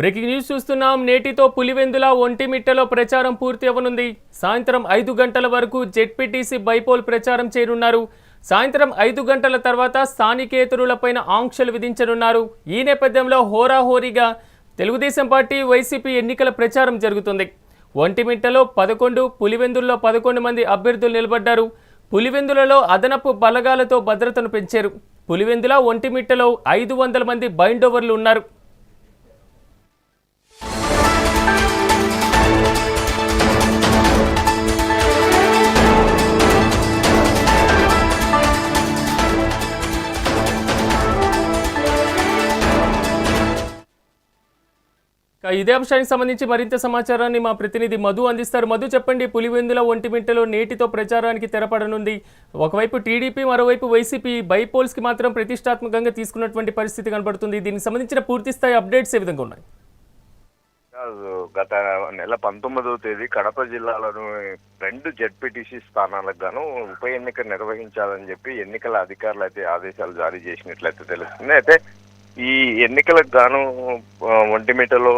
Breaking news చూస్తున్నాం. నేటితో పులివెందుల ఒంటిమిట్టలో ప్రచారం పూర్తి అవ్వనుంది. సాయంత్రం ఐదు గంటల వరకు జెడ్పీటీసీ బైపోల్ ప్రచారం చేరున్నారు సాయంత్రం ఐదు గంటల తర్వాత స్థానికేతరులపైన ఆంక్షలు విధించనున్నారు. ఈ నేపథ్యంలో హోరాహోరీగా తెలుగుదేశం పార్టీ వైసీపీ ఎన్నికల ప్రచారం జరుగుతుంది. ఒంటిమిట్టలో పదకొండు పులివెందుల్లో పదకొండు మంది అభ్యర్థులు నిలబడ్డారు. పులివెందులలో అదనపు బలగాలతో భద్రతను పెంచారు. పులివెందుల ఒంటిమిట్టలో ఐదు వందల మంది బైండోవర్లు ఉన్నారు. ఇదే అంశానికి సంబంధించి మరింత సమాచారాన్ని మా ప్రతినిధి మధు అందిస్తారు. మధు చెప్పండి పులివెందుల ఒంటిమిట్టలో నేటితో ప్రచారానికి తెరపడనుంది. ఒకవైపు టీడీపీ మరోవైపు వైసీపీ బైపోల్స్కి మాత్రం ప్రతిష్టాత్మకంగా తీసుకున్నటువంటి పరిస్థితి కనబడుతుంది. దీనికి సంబంధించిన పూర్తిస్థాయి అప్డేట్స్ ఏ విధంగా ఉన్నాయి? గత నెల పంతొమ్మిదవ తేదీ కడప జిల్లాలోని రెండు జడ్పీటీసీ స్థానాలకు గాను ఉప ఎన్నిక నిర్వహించాలని చెప్పి ఎన్నికల అధికారులు అయితే ఆదేశాలు జారీ చేసినట్లయితే తెలుస్తుంది. అయితే ఈ ఎన్నికలకు గాను ఒంటిమిటలో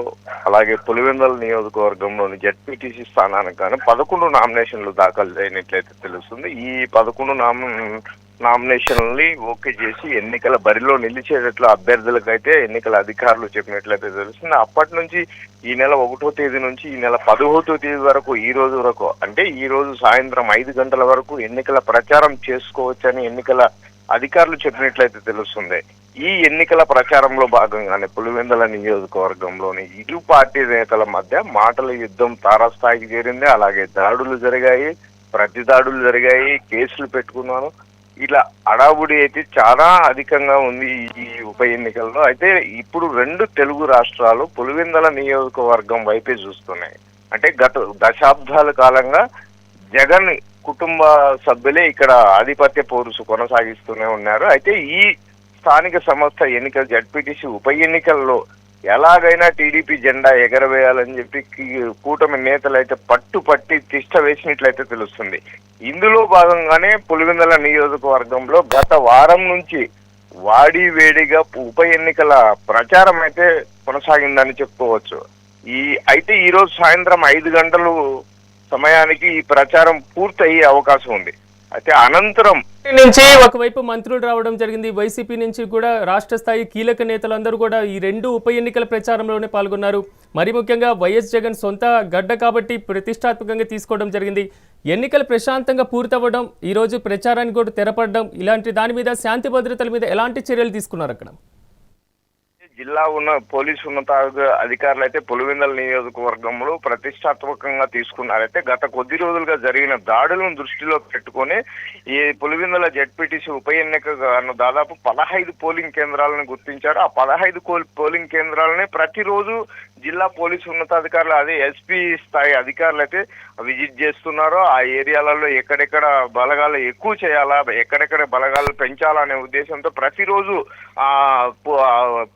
అలాగే పులివెందల నియోజకవర్గంలోని జెడ్పీటీసీ స్థానానికి గాను పదకొండు నామినేషన్లు దాఖలు చేయనట్లయితే తెలుస్తుంది. ఈ పదకొండు నామ నామినేషన్లని ఓకే చేసి ఎన్నికల బరిలో నిలిచేటట్లు అభ్యర్థులకైతే ఎన్నికల అధికారులు చెప్పినట్లయితే తెలుస్తుంది. అప్పటి నుంచి ఈ నెల ఒకటో తేదీ నుంచి ఈ నెల పదహోతో తేదీ వరకు ఈ రోజు వరకు అంటే ఈ రోజు సాయంత్రం ఐదు గంటల వరకు ఎన్నికల ప్రచారం చేసుకోవచ్చని ఎన్నికల అధికారులు చెప్పినట్లయితే తెలుస్తుంది. ఈ ఎన్నికల ప్రచారంలో భాగంగానే పులివెందుల నియోజకవర్గంలోని ఇరు పార్టీ నేతల మధ్య మాటల యుద్ధం తారాస్థాయికి చేరింది. అలాగే దాడులు జరిగాయి ప్రతి దాడులు జరిగాయి కేసులు పెట్టుకున్నాను. ఇలా అడావుడి అయితే చాలా అధికంగా ఉంది ఈ ఉప ఎన్నికల్లో. అయితే ఇప్పుడు రెండు తెలుగు రాష్ట్రాలు పులివెందల నియోజకవర్గం వైపే చూస్తున్నాయి. అంటే గత దశాబ్దాల కాలంగా జగన్ కుటుంబ సభ్యులే ఇక్కడ ఆధిపత్య పోరుసు కొనసాగిస్తూనే ఉన్నారు. అయితే ఈ స్థానిక సంస్థ ఎన్నికల జడ్పీటీసీ ఉప ఎన్నికల్లో ఎలాగైనా టీడీపీ జెండా ఎగరవేయాలని చెప్పి కూటమి నేతలు అయితే పట్టు పట్టి తిష్ట వేసినట్లయితే తెలుస్తుంది. ఇందులో భాగంగానే పులివెందుల నియోజకవర్గంలో గత వారం నుంచి వాడి వేడిగా ఉప ఎన్నికల ప్రచారం అయితే కొనసాగిందని చెప్పుకోవచ్చు. ఈ అయితే ఈ రోజు సాయంత్రం ఐదు గంటలు సమయానికి ఈ ప్రచారం పూర్తయ్యే అవకాశం ఉంది. అయితే అనంతరం నుంచి ఒకవైపు మంత్రులు రావడం జరిగింది. వైసీపీ నుంచి కూడా రాష్ట్ర స్థాయి కీలక నేతలందరూ కూడా ఈ రెండు ఉప ఎన్నికల ప్రచారంలోనే పాల్గొన్నారు. మరి ముఖ్యంగా వైఎస్ జగన్ సొంత గడ్డ కాబట్టి ప్రతిష్టాత్మకంగా తీసుకోవడం జరిగింది. ఎన్నికలు ప్రశాంతంగా పూర్తవ్వడం ఈ రోజు ప్రచారానికి కూడా తెరపడడం ఇలాంటి దాని మీద శాంతి భద్రతల మీద ఎలాంటి చర్యలు తీసుకున్నారు అక్కడ? జిల్లా ఉన్న పోలీసు ఉన్నత అధికారులు అయితే పులివెందల నియోజకవర్గంలో ప్రతిష్టాత్మకంగా తీసుకున్నారైతే గత కొద్ది రోజులుగా జరిగిన దాడులను దృష్టిలో పెట్టుకొని ఈ పులివెందల జడ్పీటీసీ ఉప ఎన్నిక దాదాపు పదహైదు పోలింగ్ కేంద్రాలను గుర్తించారు. ఆ పదహైదు కోల్- పోలింగ్ కేంద్రాలని ప్రతిరోజు జిల్లా పోలీసు ఉన్నతాధికారులు అదే ఎస్పీ స్థాయి అధికారులు అయితే విజిట్ చేస్తున్నారు ఆ ఏరియాలలో ఎక్కడెక్కడ బలగాలు ఎక్కువ చేయాలా ఎక్కడెక్కడ బలగాలు పెంచాలనే ఉద్దేశంతో ప్రతిరోజు ఆ పో-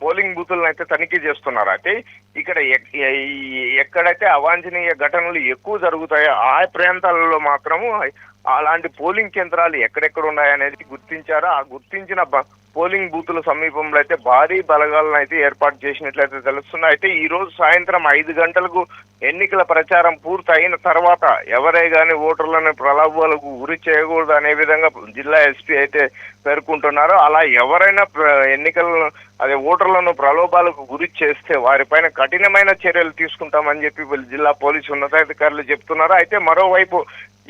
పోలింగ్ బూతులను అయితే తనిఖీ చేస్తున్నారు. అయితే ఇక్కడ ఎక్- ఎక్కడైతే అవాంఛనీయ ఘటనలు ఎక్కువ జరుగుతాయో ఆ ప్రాంతాలలో మాత్రము అలాంటి పోలింగ్ కేంద్రాలు ఎక్కడెక్కడ ఉన్నాయనేది గుర్తించారు? ఆ గుర్తించిన బ- పోలింగ్ బూతుల సమీపంలో అయితే భారీ బలగాలను అయితే ఏర్పాటు చేసినట్లయితే తెలుస్తుంది అయితే ఈ రోజు సాయంత్రం ఐదు గంటలకు ఎన్నికల ప్రచారం పూర్తి అయిన తర్వాత ఎవరే గాని ఓటర్లను ప్రలోభాలకు గురి చేయకూడదు అనే విధంగా జిల్లా ఎస్పీ అయితే పేర్కొంటున్నారు. అలా ఎవరైనా ఎన్నికలను అదే ఓటర్లను ప్రలోభాలకు గురి చేస్తే వారిపైన కఠినమైన చర్యలు తీసుకుంటామని చెప్పి జిల్లా పోలీసు ఉన్నతాధికారులు చెప్తున్నారు. అయితే మరోవైపు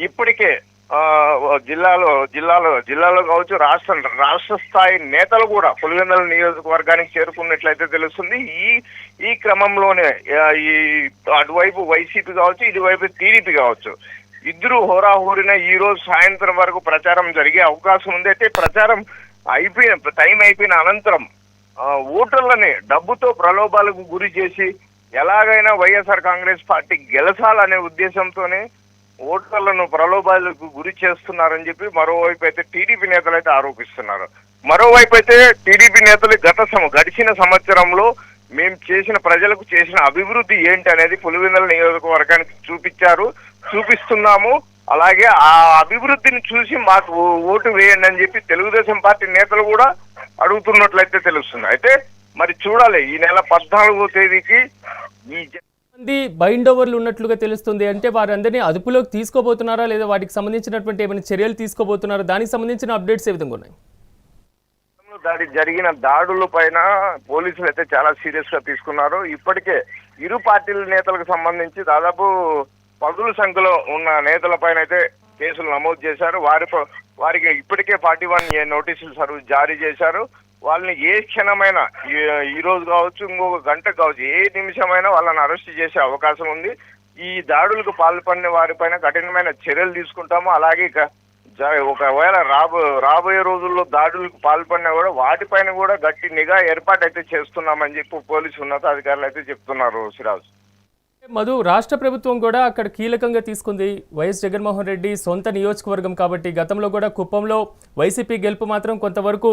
ఇప్పటికే జిల్లాలో జిల్లాలో జిల్లాలో కావచ్చు రాష్ట్ర రాష్ట్ర స్థాయి నేతలు కూడా పులివెందుల నియోజకవర్గానికి చేరుకున్నట్లయితే తెలుస్తుంది. ఈ ఈ క్రమంలోనే ఈ అటువైపు వైసీపీ కావచ్చు ఇటువైపు టీడీపీ కావచ్చు ఇద్దరు హోరాహోరిన ఈ రోజు సాయంత్రం వరకు ప్రచారం జరిగే అవకాశం ఉంది అయితే ప్రచారం అయిపోయిన టైం అయిపోయిన అనంతరం ఆ, ఓటర్లని డబ్బుతో ప్రలోభాలకు గురి చేసి ఎలాగైనా వైఎస్ఆర్ కాంగ్రెస్ పార్టీ గెలసాలనే ఉద్దేశంతోనే ఓటర్లను ప్రలోభాలకు గురి చేస్తున్నారని చెప్పి మరోవైపు అయితే టీడీపీ నేతలు అయితే ఆరోపిస్తున్నారు. మరోవైపు అయితే టీడీపీ నేతలు గత గడిచిన సంవత్సరంలో మేము చేసిన ప్రజలకు చేసిన అభివృద్ధి ఏంటి అనేది పులివెందుల నియోజకవర్గానికి చూపించారు చూపిస్తున్నాము. అలాగే ఆ అభివృద్ధిని చూసి మాకు ఓటు వేయండి అని చెప్పి తెలుగుదేశం పార్టీ నేతలు కూడా అడుగుతున్నట్లయితే తెలుస్తుంది. అయితే మరి చూడాలి ఈ నెల పద్నాలుగో తేదీకి ఈ జ- మంది బైండ్ ఓవర్లు ఉన్నట్లుగా తెలుస్తుంది. అంటే వారందరినీ అదుపులోకి తీసుకోబోతున్నారా? లేదా వాటికి సంబంధించినటువంటి ఏమైనా చర్యలు తీసుకోబోతున్నారా? దానికి సంబంధించిన అప్డేట్స్ ఏ విధంగా ఉన్నాయి? దాడి జరిగిన దాడుల పైన పోలీసులు అయితే చాలా సీరియస్గా తీసుకున్నారు. ఇప్పటికే ఇరు పార్టీల నేతలకు సంబంధించి దాదాపు పదుల సంఖ్యలో ఉన్న నేతల పైన అయితే కేసులు నమోదు చేశారు. వారి వారికి ఇప్పటికే ఫార్టీ వన్ ఏ నోటీసులు సర్వ్ జారీ చేశారు. వాళ్ళని ఏ క్షణమైనా ఈ- రోజు కావచ్చు ఇంకొక గంట కావచ్చు ఏ నిమిషమైనా వాళ్ళని అరెస్ట్ చేసే అవకాశం ఉంది. ఈ దాడులకు పాల్పడిన వారిపైన కఠినమైన చర్యలు తీసుకుంటాము. అలాగే ఒకవేళ రాబో రాబోయే రోజుల్లో దాడులకు పాల్పడినా కూడా వాటిపైన కూడా గట్టి నిఘా ఏర్పాటైతే చేస్తున్నామని చెప్పి పోలీసు ఉన్నతాధికారులు అయితే చెప్తున్నారు సిరాజ్. మధు రాష్ట్ర ప్రభుత్వం కూడా అక్కడ కీలకంగా తీసుకుంది వైఎస్ జగన్మోహన్ రెడ్డి సొంత నియోజకవర్గం కాబట్టి గతంలో కూడా కుప్పంలో వైసీపీ గెలుపు మాత్రం కొంతవరకు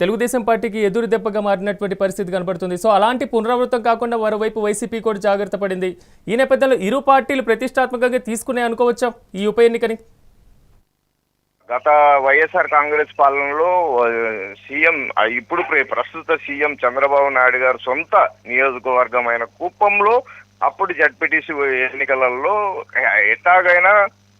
తెలుగుదేశం పార్టీకి ఎదురు దెబ్బగా మారినటువంటి పరిస్థితి కనబడుతుంది. సో అలాంటి పునరావృతం కాకుండా మరోవైపు వైసీపీ కూడా జాగ్రత్త పడింది. ఈ నేపథ్యంలో ఇరు పార్టీలు ప్రతిష్టాత్మకంగా తీసుకునే అనుకోవచ్చా ఈ ఉప ఎన్నికని? గత వైఎస్ఆర్ కాంగ్రెస్ పాలనలో సీఎం ఆ, ఇప్పుడు ప్రస్తుత సీఎం చంద్రబాబు నాయుడు గారు సొంత నియోజకవర్గమైన కుప్పంలో అప్పుడు జడ్పీటీసీ ఎన్నికలలో ఎట్లాగైనా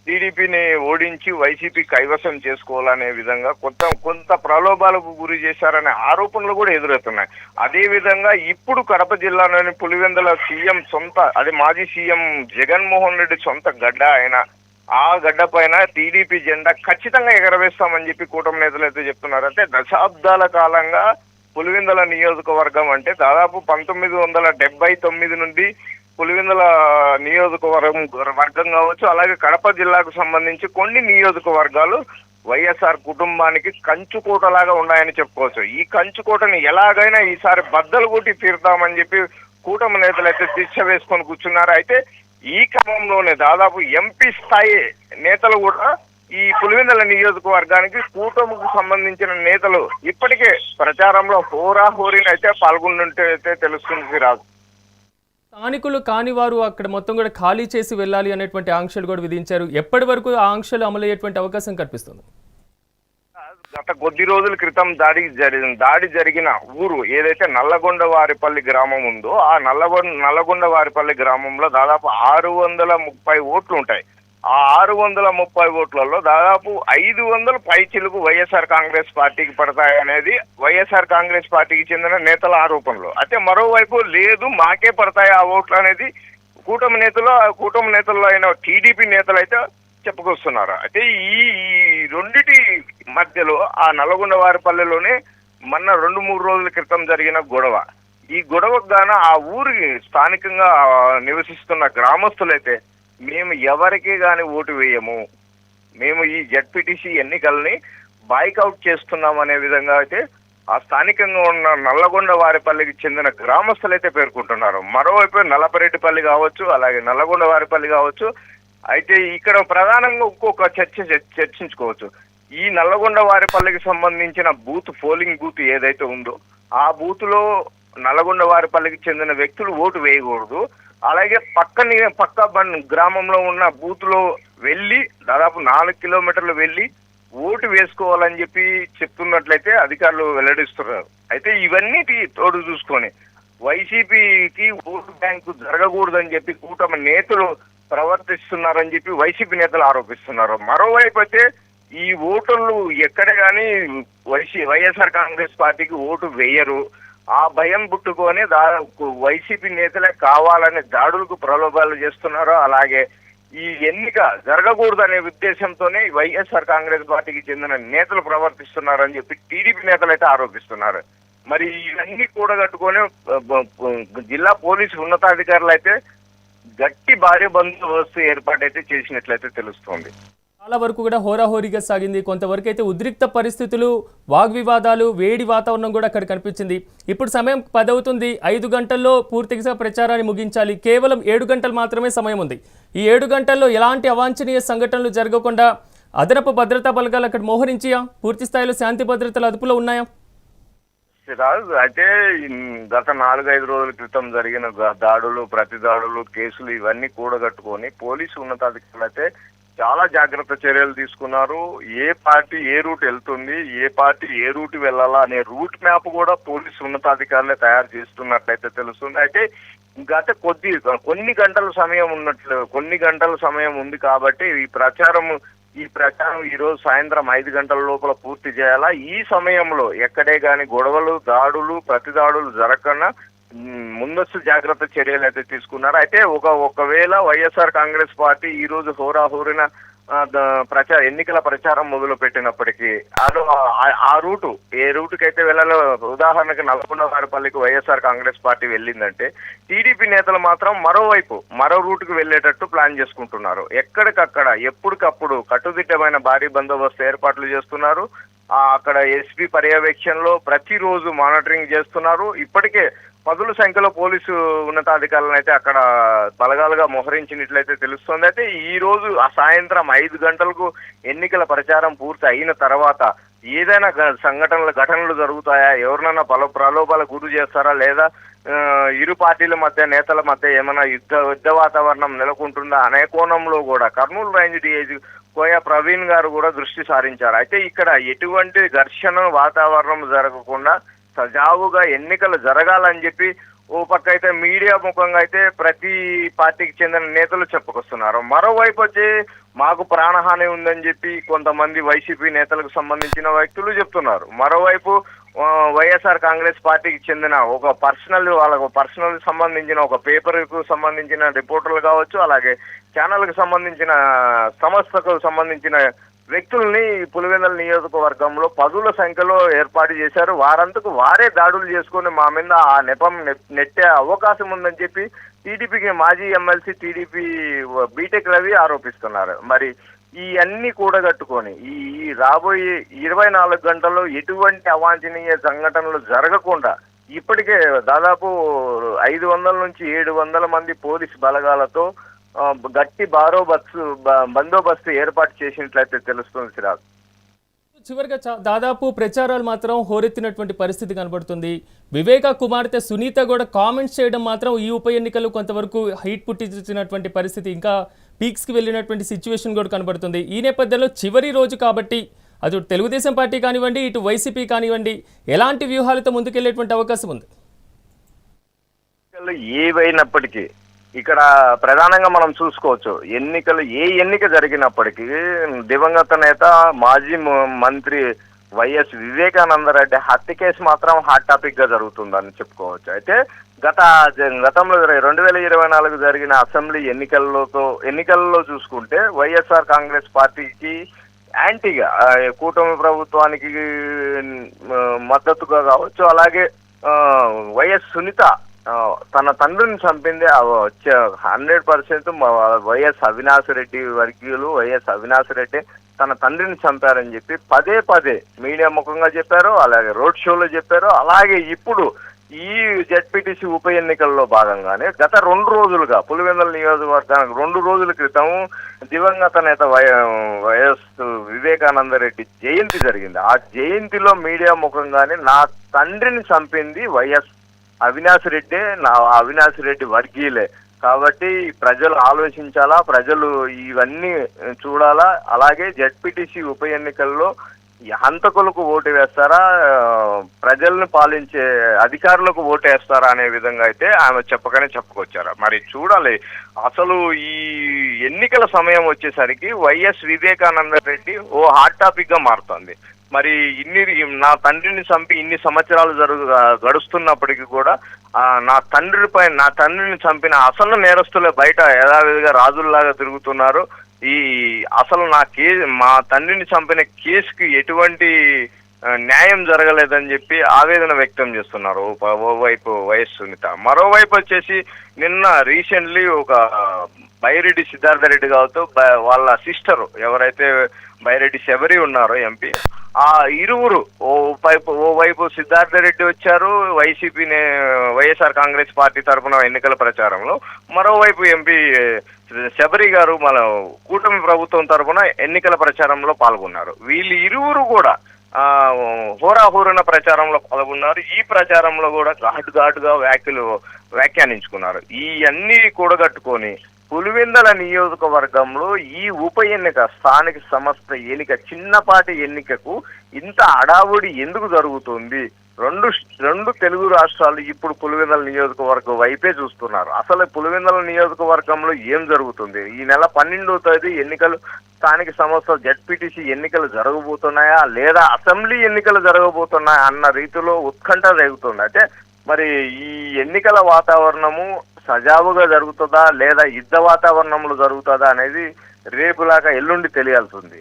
టీడీపీని ఓడించి వైసీపీ కైవసం చేసుకోవాలనే విధంగా కొంత కొంత ప్రలోభాలకు గురి చేశారనే ఆరోపణలు కూడా ఎదురవుతున్నాయి. అదే విధంగా ఇప్పుడు కడప జిల్లాలోని పులివెందుల సీఎం సొంత అదే మాజీ సీఎం జగన్మోహన్ రెడ్డి సొంత గడ్డ ఆయన ఆ గడ్డ పైన టీడీపీ జెండా ఖచ్చితంగా ఎగరవేస్తామని చెప్పి కూటమి నేతలు అయితే చెప్తున్నారు. అంటే దశాబ్దాల కాలంగా పులివెందుల నియోజకవర్గం అంటే దాదాపు పంతొమ్మిది వందల డెబ్బై తొమ్మిది నుండి పులివెందుల నియోజకవర్గం వర్గం కావచ్చు అలాగే కడప జిల్లాకు సంబంధించి కొన్ని నియోజకవర్గాలు వైఎస్ఆర్ కుటుంబానికి కంచుకోటలాగా ఉన్నాయని చెప్పుకోవచ్చు. ఈ కంచుకోటని ఎలాగైనా ఈసారి బద్దలు కొట్టి తీరుతామని చెప్పి కూటమి నేతలు అయితే దీక్ష వేసుకొని కూర్చున్నారు. అయితే ఈ క్రమంలోనే దాదాపు ఎంపీ స్థాయి నేతలు కూడా ఈ పులివెందుల నియోజకవర్గానికి కూటమికి సంబంధించిన నేతలు ఇప్పటికే ప్రచారంలో హోరాహోరీని అయితే పాల్గొంటుంటే అయితే తెలుస్తుంది రాదు స్థానికులు కాని వారు అక్కడ మొత్తం కూడా ఖాళీ చేసి వెళ్ళాలి అనేటువంటి ఆంక్షలు కూడా విధించారు. ఎప్పటి వరకు ఆ ఆంక్షలు అమలయ్యేటువంటి అవకాశం కనిపిస్తుంది? గత కొద్ది రోజుల క్రితం దాడి జరిగిన దాడి జరిగిన ఊరు ఏదైతే నల్లగొండ వారిపల్లి గ్రామం ఉందో ఆ నల్లగొండ నల్లగొండ వారిపల్లి గ్రామంలో దాదాపు ఆరు వందల ముప్పై ఓట్లు ఉంటాయి. ఆ ఆరు వందల ముప్పై ఓట్లలో దాదాపు ఐదు వందల పైచిలకు వైఎస్ఆర్ కాంగ్రెస్ పార్టీకి పడతాయనేది వైఎస్ఆర్ కాంగ్రెస్ పార్టీకి చెందిన నేతల ఆరోపణలు. అయితే మరోవైపు లేదు మాకే పడతాయి ఆ ఓట్లు అనేది కూటమి నేతలు ఆ కూటమి నేతల్లో అయిన టీడీపీ నేతలు అయితే చెప్పుకొస్తున్నారు. అయితే ఈ ఈ రెండిటి మధ్యలో ఆ నల్గొండ వారిపల్లెలోనే మొన్న రెండు మూడు రోజుల క్రితం జరిగిన గొడవ. ఈ గొడవకు గాన ఆ ఊరికి స్థానికంగా నివసిస్తున్న గ్రామస్తులైతే మేము ఎవరికి కానీ ఓటు వేయము. మేము ఈ జడ్పీటీసీ ఎన్నికల్ని బాయ్కౌట్ చేస్తున్నాం అనే విధంగా అయితే ఆ స్థానికంగా ఉన్న నల్లగొండ వారిపల్లికి చెందిన గ్రామస్తులు అయితే పేర్కొంటున్నారు. మరోవైపు నలపరెడ్డిపల్లి కావచ్చు అలాగే నల్లగొండ వారిపల్లి కావచ్చు అయితే ఇక్కడ ప్రధానంగా ఇంకొక చర్చ చర్చ- చర్చించుకోవచ్చు. ఈ నల్లగొండ వారిపల్లికి సంబంధించిన బూత్ పోలింగ్ బూత్ ఏదైతే ఉందో ఆ బూత్లో నల్లగొండ వారిపల్లికి చెందిన వ్యక్తులు ఓటు వేయకూడదు. అలాగే పక్కనే పక్క బన్ గ్రామంలో ఉన్న బూత్లో వెళ్ళి దాదాపు నాలుగు కిలోమీటర్లు వెళ్ళి ఓటు వేసుకోవాలని చెప్పి చెప్తున్నట్లయితే అధికారులు వెల్లడిస్తున్నారు. అయితే ఇవన్నీ తోడు చూసుకొని వైసీపీకి ఓటు బ్యాంకు జరగకూడదని చెప్పి కూటమి నేతలు ప్రవర్తిస్తున్నారని చెప్పి వైసీపీ నేతలు ఆరోపిస్తున్నారు. మరోవైపు అయితే ఈ ఓటర్లు ఎక్కడ కానీ వైసీ వైఎస్ఆర్ కాంగ్రెస్ పార్టీకి ఓటు వేయరు. ఆ భయం పుట్టుకొని దా వైసీపీ నేతలే కావాలనే దాడులకు ప్రలోభాలు చేస్తున్నారు అలాగే ఈ ఎన్నిక జరగకూడదనే ఉద్దేశంతోనే వైఎస్ఆర్ కాంగ్రెస్ పార్టీకి చెందిన నేతలు ప్రవర్తిస్తున్నారని చెప్పి టీడీపీ నేతలు అయితే ఆరోపిస్తున్నారు. మరి ఇవన్నీ కూడగట్టుకొని జిల్లా పోలీసు ఉన్నతాధికారులు అయితే గట్టి భారీ బందోబస్తు ఏర్పాటైతే చేసినట్లయితే తెలుస్తోంది. చాలా వరకు కూడా హోరాహోరీగా సాగింది. కొంతవరకు అయితే ఉద్రిక్త పరిస్థితులు వాగ్వివాదాలు వేడి వాతావరణం కూడా అక్కడ కనిపించింది. ఇప్పుడు సమయం పదవుతుంది. ఐదు గంటల్లో పూర్తిగా ప్రచారాన్ని ముగించాలి. కేవలం ఏడు గంటలు మాత్రమే సమయం ఉంది. ఈ ఏడు గంటల్లో ఎలాంటి అవాంఛనీయ సంఘటనలు జరగకుండా అదనపు భద్రతా బలగాలు అక్కడ మోహరించియా? పూర్తి స్థాయిలో శాంతి భద్రతలు అదుపులో ఉన్నాయా? రాజు అయితే గత నాలుగైదు రోజుల క్రితం జరిగిన దాడులు ప్రతి దాడులు కేసులు ఇవన్నీ కూడగట్టుకొని పోలీసు ఉన్నతాధికారులు అయితే చాలా జాగ్రత్త చర్యలు తీసుకున్నారు. ఏ పార్టీ ఏ రూట్ వెళ్తుంది ఏ పార్టీ ఏ రూట్ వెళ్ళాలా అనే రూట్ మ్యాప్ కూడా పోలీసు ఉన్నతాధికారులే తయారు చేస్తున్నట్లయితే తెలుస్తుంది. అయితే గత కొద్ది కొన్ని గంటల సమయం ఉన్నట్లు కొన్ని గంటల సమయం ఉంది కాబట్టి ఈ ప్రచారం ఈ ప్రచారం ఈ రోజు సాయంత్రం ఐదు గంటల లోపల పూర్తి చేయాలా? ఈ సమయంలో ఎక్కడే గాని గొడవలు దాడులు ప్రతి దాడులు జరగకుండా ముందస్తు జాగ్రత్త చర్యలు అయితే తీసుకున్నారు. అయితే ఒక ఒకవేళ వైఎస్ఆర్ కాంగ్రెస్ పార్టీ ఈ రోజు హోరాహోరిన ప్రచార ఎన్నికల ప్రచారం మొదలు పెట్టినప్పటికీ అదో ఆ- ఆ రూటు ఏ రూటుకి అయితే వెళ్ళాలో ఉదాహరణకు నల్గొండ వారిపల్లికి వైఎస్ఆర్ కాంగ్రెస్ పార్టీ వెళ్ళిందంటే టీడీపీ నేతలు మాత్రం మరోవైపు మరో రూటుకు వెళ్ళేటట్టు ప్లాన్ చేసుకుంటున్నారు. ఎక్కడికక్కడ ఎప్పటికప్పుడు కట్టుదిట్టమైన భారీ బందోబస్తు ఏర్పాట్లు చేస్తున్నారు. అక్కడ ఎస్పీ పర్యవేక్షణలో ప్రతిరోజు మానిటరింగ్ చేస్తున్నారు. ఇప్పటికే పదుల సంఖ్యలో పోలీసు ఉన్నతాధికారులను అయితే అక్కడ బలగాలుగా మోహరించినట్లయితే తెలుస్తుంది. అయితే ఈ రోజు ఆ సాయంత్రం ఐదు గంటలకు ఎన్నికల ప్రచారం పూర్తి అయిన తర్వాత ఏదైనా సంఘటనలు ఘటనలు జరుగుతాయా? ఎవరినైనా బల ప్రలోభాలు గురి చేస్తారా? లేదా ఇరు పార్టీల మధ్య నేతల మధ్య ఏమైనా యుద్ధ యుద్ధ వాతావరణం నెలకొంటుందా అనే కోణంలో కూడా కర్నూలు రేంజ్ డిఐజీ కోయా ప్రవీణ్ గారు కూడా దృష్టి సారించారు. అయితే ఇక్కడ ఎటువంటి ఘర్షణ వాతావరణం జరగకుండా సజావుగా ఎన్నికలు జరగాలని చెప్పి ఓ పక్క అయితే మీడియా ముఖంగా అయితే ప్రతి పార్టీకి చెందిన నేతలు చెప్పుకొస్తున్నారు. మరోవైపు వచ్చి మాకు ప్రాణహాని ఉందని చెప్పి కొంతమంది వైసీపీ నేతలకు సంబంధించిన వ్యక్తులు చెప్తున్నారు. మరోవైపు వైఎస్ఆర్ కాంగ్రెస్ పార్టీకి చెందిన ఒక పర్సనల్ వాళ్ళకు పర్సనల్ సంబంధించిన ఒక పేపర్కు సంబంధించిన రిపోర్టర్లు కావచ్చు అలాగే ఛానల్కి సంబంధించిన సంస్థకు సంబంధించిన వ్యక్తుల్ని పులివెందల నియోజకవర్గంలో పదుల సంఖ్యలో ఏర్పాటు చేశారు. వారంతకు వారే దాడులు చేసుకుని మా మీద ఆ నెపం నెట్టే అవకాశం ఉందని చెప్పి టీడీపీకి మాజీ ఎమ్మెల్సీ టీడీపీ బీటెక్ రవి ఆరోపిస్తున్నారు. మరి ఈ అన్ని కూడగట్టుకొని ఈ రాబోయే ఇరవై నాలుగు గంటల్లో ఎటువంటి అవాంఛనీయ సంఘటనలు జరగకుండా ఇప్పటికే దాదాపు ఐదు వందల నుంచి ఏడు వందల మంది పోలీస్ బలగాలతో గట్టి బారోబస్తు బందోబస్తు ఏర్పాటు చేసినట్లయితే తెలుస్తుంది సిరాజ్ చివరిగా దాదాపు ప్రచారాలు మాత్రం హోరెత్తినటువంటి పరిస్థితి కనబడుతుంది. వివేక కుమార్తె సునీత కూడా కామెంట్స్ చేయడం మాత్రం ఈ ఉప ఎన్నికలు కొంతవరకు హీట్ పుట్టించినటువంటి పరిస్థితి ఇంకా పీక్స్కి వెళ్ళినటువంటి సిచ్యువేషన్ కూడా కనబడుతుంది. ఈ నేపథ్యంలో చివరి రోజు కాబట్టి అటు తెలుగుదేశం పార్టీ కానివ్వండి ఇటు వైసీపీ కానివ్వండి ఎలాంటి వ్యూహాలతో ముందుకెళ్ళేటువంటి అవకాశం ఉంది? ఏవైనప్పటికీ ఇక్కడ ప్రధానంగా మనం చూసుకోవచ్చు ఎన్నికలు ఏ ఎన్నిక జరిగినప్పటికీ దివంగత నేత మాజీ మంత్రి వైఎస్ వివేకానందరెడ్డి హత్య కేసు మాత్రం హాట్ టాపిక్గా జరుగుతుందని చెప్పుకోవచ్చు. అయితే గత గతంలో రెండు వేల ఇరవై నాలుగు జరిగిన అసెంబ్లీ ఎన్నికల్లోతో ఎన్నికల్లో చూసుకుంటే వైఎస్ఆర్ కాంగ్రెస్ పార్టీకి యాంటీగా కూటమి ప్రభుత్వానికి మద్దతుగా కావచ్చు అలాగే వైఎస్ సునీత తన తండ్రిని చంపింది hundred percent YS Avinash Reddy వర్గీయులు వైఎస్ అవినాష్ రెడ్డి తన తండ్రిని చంపారని చెప్పి పదే పదే మీడియా ముఖంగా చెప్పారు అలాగే రోడ్ షోలో చెప్పారు. అలాగే ఇప్పుడు ఈ జడ్పీటీసీ ఉప ఎన్నికల్లో భాగంగానే గత రెండు రోజులుగా పులివెందుల నియోజకవర్గానికి రెండు రోజుల క్రితం దివంగత నేత వై వైఎస్ వివేకానంద రెడ్డి జయంతి జరిగింది. ఆ జయంతిలో మీడియా ముఖంగానే నా తండ్రిని చంపింది వైఎస్ అవినాష్ రెడ్డి నా అవినాష్ రెడ్డి వర్గీయులే. కాబట్టి ప్రజలు ఆలోచించాలా ప్రజలు ఇవన్నీ చూడాలా. అలాగే జడ్పీటీసీ ఉప ఎన్నికల్లో హంతకులకు ఓటు వేస్తారా ప్రజల్ని పాలించే అధికారులకు ఓటు వేస్తారా అనే విధంగా అయితే ఆమె చెప్పకనే చెప్పుకొచ్చారు. మరి చూడాలి అసలు ఈ ఎన్నికల సమయం వచ్చేసరికి వైఎస్ వివేకానంద రెడ్డి ఓ హాట్ టాపిక్గా మారుతుంది. మరి ఇన్ని నా తండ్రిని చంపి ఇన్ని సంవత్సరాలు జరుగు గడుస్తున్నప్పటికీ కూడా ఆ, నా తండ్రిపై నా తండ్రిని చంపిన అసలు నేరస్తులే బయట యథావిధిగా రాజుల్లాగా తిరుగుతున్నారు. ఈ అసలు నా కే మా తండ్రిని చంపిన కేసుకి ఎటువంటి న్యాయం జరగలేదని చెప్పి ఆవేదన వ్యక్తం చేస్తున్నారు ఓవైపు వైఎస్ సునీత. మరోవైపు వచ్చేసి నిన్న రీసెంట్లీ ఒక బైరెడ్డి సిద్ధార్థ రెడ్డి గారితో వాళ్ళ సిస్టర్ ఎవరైతే బైరెడ్డి శబరి ఉన్నారో ఎంపీ ఆ ఇరువురు ఓ వైపు ఓవైపు సిద్ధార్థ రెడ్డి వచ్చారు వైసీపీ వైఎస్ఆర్ కాంగ్రెస్ పార్టీ తరఫున ఎన్నికల ప్రచారంలో. మరోవైపు ఎంపీ శబరి గారు మన కూటమి ప్రభుత్వం తరఫున ఎన్నికల ప్రచారంలో పాల్గొన్నారు. వీళ్ళు ఇరువురు కూడా ఆ హోరాహోరణ ప్రచారంలో పాల్గొన్నారు. ఈ ప్రచారంలో కూడా ఘాటు ఘాటుగా వ్యాఖ్యలు వ్యాఖ్యానించుకున్నారు. ఈ అన్ని కూడగట్టుకొని పులివెందల నియోజకవర్గంలో ఈ ఉప ఎన్నిక స్థానిక సంస్థ ఎన్నిక చిన్నపాటి ఎన్నికకు ఇంత అడావుడి ఎందుకు జరుగుతుంది? రెండు రెండు తెలుగు రాష్ట్రాలు ఇప్పుడు పులివెందల నియోజకవర్గం వైపే చూస్తున్నారు. అసలు పులివెందల నియోజకవర్గంలో ఏం జరుగుతుంది? ఈ నెల పన్నెండో తేదీ ఎన్నికలు స్థానిక సంస్థ జడ్పీటీసీ ఎన్నికలు జరగబోతున్నాయా? లేదా అసెంబ్లీ ఎన్నికలు జరగబోతున్నాయా అన్న రీతిలో ఉత్కంఠ రేగుతుంది. అయితే మరి ఈ ఎన్నికల వాతావరణము సజావుగా జరుగుతుందా? లేదా యుద్ధ వాతావరణంలో జరుగుతుందా అనేది రేపులాగా ఎల్లుండి తెలియాల్సింది